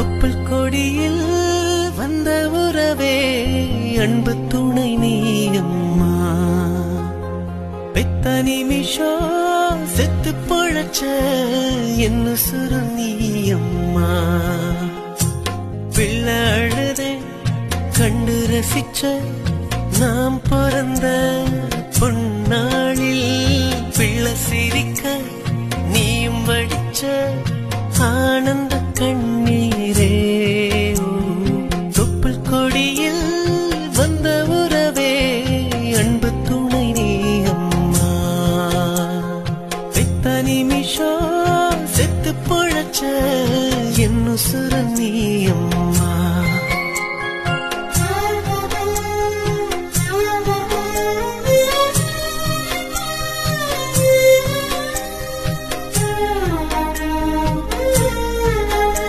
தொப்புள் கொடியில் வந்த உறவே அன்பு துணை நீ அம்மா. பெத்த நிமிஷம் செத்து பொழச்ச என்ன சுரு நீ அம்மா. பிள்ளை அழுதே கண்டு ரசிச்ச நாம் பிறந்த பொன்னாளில் பிள்ளை சிரிக்க நீயும் வடிச்ச ஆனந்த கண்ணீரே நிமிஷம் செத்து பொழச்ச என்ன சுர நீயம்மா